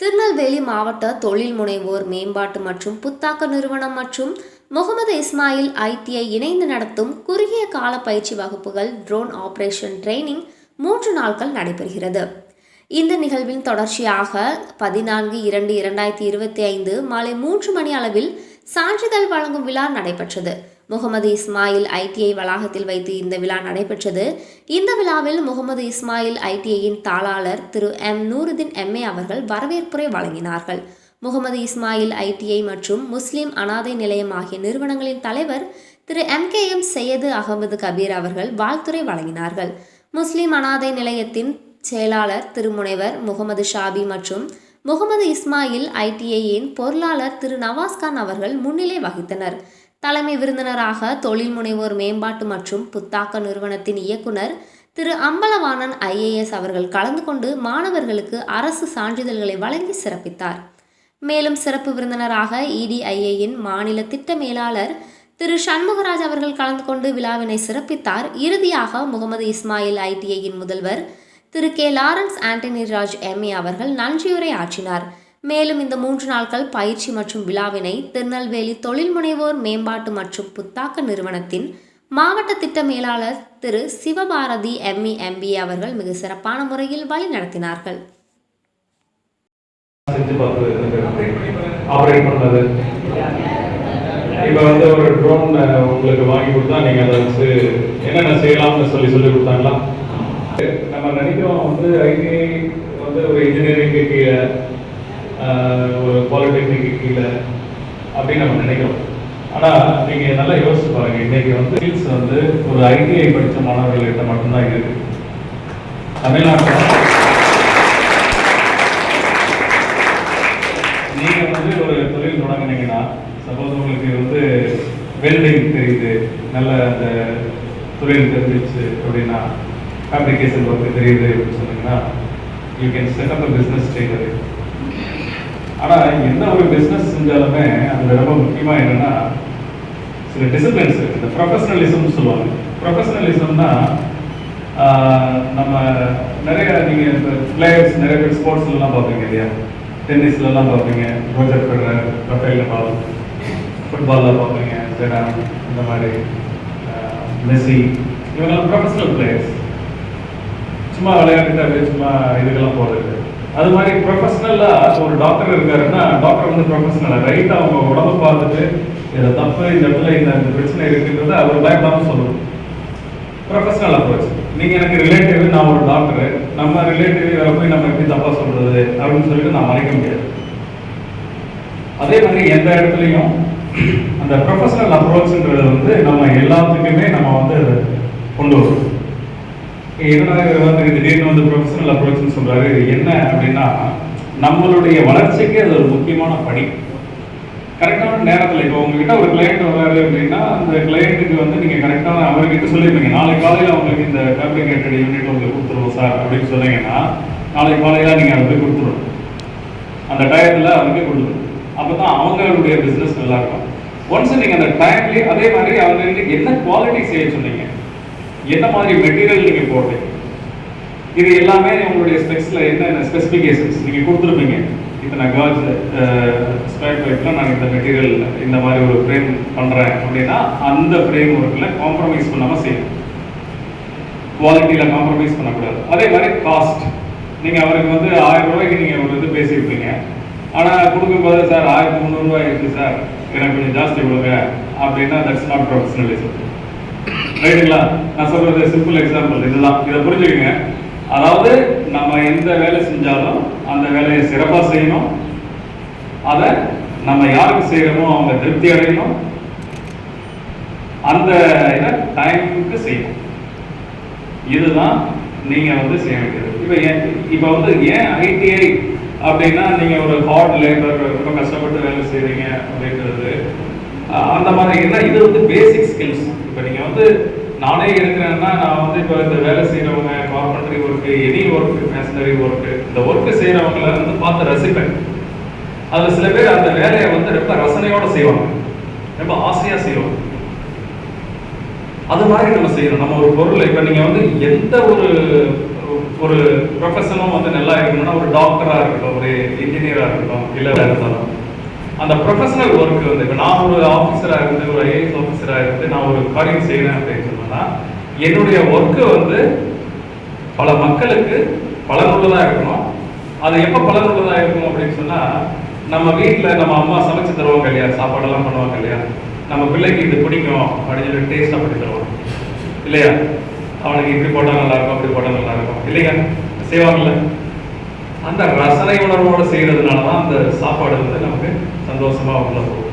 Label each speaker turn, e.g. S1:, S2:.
S1: திருநெல்வேலி மாவட்ட தொழில் முனைவோர் மேம்பாட்டு மற்றும் புத்தாக்க நிறுவனம் மற்றும் முகமது இஸ்மாயில் ஐடிஐ இணைந்து நடத்தும் குறுகிய கால பயிற்சி வகுப்புகள் ட்ரோன் ஆபரேஷன் ட்ரைனிங் மூன்று நாட்கள் நடைபெறுகிறது. இந்த நிகழ்வின் தொடர்ச்சியாக பதினான்கு இரண்டு இரண்டாயிரத்தி இருபத்தி ஐந்து மாலை மூன்று மணி அளவில் சான்றிதழ் வழங்கும் விழா நடைபெற்றது. முகமது இஸ்மாயில் ஐடிஐ வளாகத்தில் வைத்து இந்த விழா நடைபெற்றது. இந்த விழாவில் முகமது இஸ்மாயில் ஐடிஐயின் தாளாளர் திரு எம். நூருதீன் எம்ஏ அவர்கள் வரவேற்புரை வழங்கினார்கள். முகமது இஸ்மாயில் ஐடிஐ மற்றும் முஸ்லிம் அனாதை நிலையம் ஆகிய நிறுவனங்களின் தலைவர் Thiru M. K. M. Syed Ahmed Kabir அவர்கள் வாழ்த்துரை வழங்கினார்கள். முஸ்லிம் அனாதை நிலையத்தின் செயலாளர் திருமுனைவர் முகமது ஷாபி மற்றும் முகமது இஸ்மாயில் ஐடிஐயின் பொருளாளர் திரு நவாஸ்கான் அவர்கள் முன்னிலை வகித்தனர். தலைமை விருந்தினராக தொழில் முனைவோர் மேம்பாட்டு மற்றும் புத்தாக்க நிறுவனத்தின் இயக்குனர் திரு அம்பலவாணன் ஐஏஎஸ் அவர்கள் கலந்து கொண்டு மாணவர்களுக்கு அரசு சான்றிதழ்களை வழங்கி சிறப்பித்தார். மேலும் சிறப்பு விருந்தினராக இடிஐஏயின் மாநில திட்ட மேலாளர் திரு சண்முகராஜ் அவர்கள் கலந்து கொண்டு விழாவினை சிறப்பித்தார். இறுதியாக முகமது இஸ்மாயில் ஐடிஐயின் முதல்வர் Thiru K Lawrence Antony Raj MA அவர்கள் நன்றியுரை ஆற்றினார். மேலும் இந்த மூன்று நாட்கள் பயிற்சி மற்றும் விழாவினை திருநெல்வேலி தொழில் முனைவோர் மேம்பாட்டு மற்றும் புத்தாக்க நிறுவனத்தின் மாவட்ட திட்ட மேலாளர் திரு சிவபாரதி எம்இ எம்பி அவர்கள் மிக சிறப்பான முறையில் வழி நடத்தினார்கள்.
S2: இப்போ வந்து ஒரு ட்ரோன் உங்களுக்கு வாங்கி கொடுத்தா நீங்கள் அதை வச்சு என்னென்ன செய்யலாம்னு சொல்லி சொல்லி கொடுத்தாங்களா? நம்ம நினைக்கிறோம் வந்து ஐடி வந்து ஒரு இன்ஜினியரிங்கு கீழே ஒரு பாலிடெக்னிக்கு கீழே அப்படின்னு நம்ம நினைக்கிறோம். ஆனால் நீங்கள் நல்லா யோசிச்சு பாருங்க இன்னைக்கு வந்து ஸ்கில்ஸ் வந்து ஒரு ஐடிஐ படித்த மாணவர்கள்கிட்ட மட்டும்தான் இருக்கு. தமிழ்நாட்டில். நீங்கள் வந்து ஒரு தொழில் தொடங்கினீங்கன்னா சப்போஸ் உங்களுக்கு வந்து வெல்டிங் தெரியுது நல்ல அந்த தொழில் தெரிஞ்சிச்சு அப்படின்னா ஃபேப்ரிகேஷன் ஒர்க்கு தெரியுது அப்படின்னு சொன்னீங்கன்னா you can set up business state ஆனால் எந்த ஒரு பிஸ்னஸ் செஞ்சாலுமே அதில் ரொம்ப முக்கியமாக என்னென்னா சில டிசிப்ளின்ஸ் இருக்குது இந்த ப்ரொஃபஷனலிசம் சொல்லுவாங்க. ப்ரொஃபஷனலிசம்னா நம்ம நிறைய நீங்கள் இப்போ பிளேயர்ஸ் நிறைய பேர் ஸ்போர்ட்ஸ்லாம் பார்ப்பீங்க இல்லையா? டென்னிஸ்லலாம் பார்ப்பீங்க. ரோஜர் ஃபெடரர் ரஃபேல் நடால் ஃபுட்பாலில் பார்ப்பீங்க. ஜெடான் இந்த மாதிரி மெஸ்ஸி இவங்கெல்லாம் ப்ரொஃபஷனல் பிளேயர்ஸ் சும்மா விளையாட்டுட்டு அப்படியே சும்மா இதுக்கெல்லாம் போகிறது அது மாதிரி ப்ரொஃபஷனலாக ஒரு டாக்டர் இருக்காருன்னா டாக்டர் வந்து ப்ரொஃபஷனலாக ரைட்டாக அவங்க உடம்பு பார்த்துட்டு இதை தப்பு இந்த இடத்துல இந்த இந்த பிரச்சனை இருக்குன்றத அவர் பயப்படாமல் சொல்லணும். ப்ரொஃபஷனல் அப்ரோச் நீங்கள் எனக்கு ரிலேட்டிவ் நான் ஒரு டாக்டரு நம்ம ரிலேட்டிவ் போய் நம்ம எப்படி தப்பாக சொல்கிறது அப்படின்னு சொல்லிட்டு நான் மறைக்க முடியாது. அதே மாதிரி எந்த இடத்துலையும் அந்த ப்ரொஃபஷனல் அப்ரோச்ன்றது வந்து நம்ம எல்லாத்துக்குமே நம்ம வந்து கொண்டு வரும் என்னடா வந்து திடீர்னு வந்து ப்ரொஃபஷனல் அப்ரோச்னு சொல்கிறாரு இது என்ன அப்படின்னா நம்மளுடைய வளர்ச்சிக்கு அது ஒரு முக்கியமான படி. கரெக்டான நேரத்தில் இப்போ உங்ககிட்ட ஒரு கிளையண்ட் வராரு அப்படின்னா அந்த கிளையண்ட்டுக்கு வந்து நீங்கள் கரெக்டான அவர்கிட்ட சொல்லியிருப்பீங்க. நாளை காலையில் அவங்களுக்கு இந்த ஃபேப்ரிகேட்டட் யூனிட் உங்களுக்கு கொடுத்துருவோம் சார் அப்படின்னு சொன்னீங்கன்னா நாளை காலையில் நீங்கள் அதை போய் கொடுத்துருவோம் அந்த டயத்தில் அவருக்கு கொடுத்துருவோம் அப்போ தான் அவங்களுடைய பிஸ்னஸ் நல்லாயிருக்கும் ஒன்ஸ் நீங்கள் அந்த டைம்லேயே அதே மாதிரி அவங்க என்ன குவாலிட்டி செய்ய சொன்னீங்க என்ன மாதிரி மெட்டீரியல் நீங்கள் போடுறீங்க இது எல்லாமே உங்களுடைய ஸ்பெக்ஸில் என்னென்ன ஸ்பெசிஃபிகேஷன்ஸ் நீங்கள் கொடுத்துருப்பீங்க? இத்தனை காஜ் ஸ்கொயர் பைப்பில் நான் இந்த மெட்டீரியல் இந்த மாதிரி ஒரு ஃப்ரேம் பண்ணுறேன் அப்படின்னா அந்த ஃப்ரேம் ஒர்க்கில் காம்ப்ரமைஸ் பண்ணாமல் செய்யணும். குவாலிட்டியில் காம்ப்ரமைஸ் பண்ணக்கூடாது. அதே மாதிரி காஸ்ட் நீங்கள் அவருக்கு வந்து ஆயிரம் ரூபாய்க்கு நீங்கள் ஒரு இது பேசியிருப்பீங்க. ஆனால் கொடுக்கும்போது சார் ஆயிரத்தி முந்நூறுரூவா இருக்குது சார். எனக்கு கொஞ்சம் ஜாஸ்தி கொடுங்க. அப்படின்னா தட்ஸ் நாட் ப்ரொஃபஷனலிசம் ரைட்டுங்களா நான் சொல்றது சிம்பிள் எக்ஸாம்பிள் இதுதான். இதை புரிஞ்சுக்கங்க. அதாவது நம்ம எந்த வேலை செஞ்சாலும் அந்த வேலையை சிறப்பாக செய்யணும். அதை நம்ம யாருக்கு செய்யறோமோ அவங்க திருப்தி அடையணும். அந்த இதை டைமுக்கு செய்யணும். இதுதான் நீங்க வந்து செய்ய வேண்டியது. இப்போ ஏன் இப்போ வந்து ஏன் ஐடிஐ அப்படின்னா நீங்க ஒரு ஹார்ட் லேபர் ரொம்ப கஷ்டப்பட்டு வேலை செய்றீங்க அப்படின்றது அந்த மாதிரி என்ன இது வந்து பேசிக் ஸ்கில்ஸ் இப்போ நீங்கள் வந்து நானே இருக்கிறேன்னா நான் வந்து இப்போ இந்த வேலை செய்கிறவங்க carpentry work any work masonry work இந்த ஒர்க்கு செய்கிறவங்கள வந்து பார்த்து ரசிப்பேன். அதில் சில பேர் அந்த வேலையை வந்து ரொம்ப ரசனையோடு செய்வாங்க. ரொம்ப ஆசையாக செய்வாங்க. அது மாதிரி நம்ம செய்யணும். நம்ம ஒரு பொருள் இப்போ நீங்கள் வந்து எந்த ஒரு ஒரு ப்ரொஃபஷனும் வந்து நல்லா இருக்கணும்னா ஒரு டாக்டராக இருக்கட்டும் ஒரு இன்ஜினியராக இருக்கட்டும் இல்லை இருந்தாலும் அந்த ப்ரொஃபஷனல் ஒர்க் வந்து இப்போ நான் ஒரு ஆஃபீஸராக இருந்து ஒரு ஐஏஎஸ் ஆஃபீஸராக இருந்து நான் ஒரு காரியம் செய்கிறேன் அப்படின்னு சொன்னேன்னா என்னுடைய ஒர்க்கு வந்து பல மக்களுக்கு பலனுள்ளதாக இருக்கணும். அது எப்போ பலனுள்ளதாக இருக்கும் அப்படின்னு சொன்னால் நம்ம வீட்டில் நம்ம அம்மா சமைச்சு தருவாங்க இல்லையா? சாப்பாடெல்லாம் பண்ணுவாங்க இல்லையா? நம்ம பிள்ளைக்கு இது பிடிக்கும் அப்படின்னு சொல்லி டேஸ்ட்டாக பண்ணி தருவாங்க. இல்லையா? அவனுக்கு இப்படி போட்டால் நல்லாயிருக்கும் அப்படி போட்டால் நல்லாயிருக்கும் இல்லையா செய்வாங்கல்ல? அந்த ரசனை உணர்வோடு செய்கிறதுனால தான் அந்த சாப்பாடு வந்து நமக்கு சந்தோஷமாக உள்ள போகும்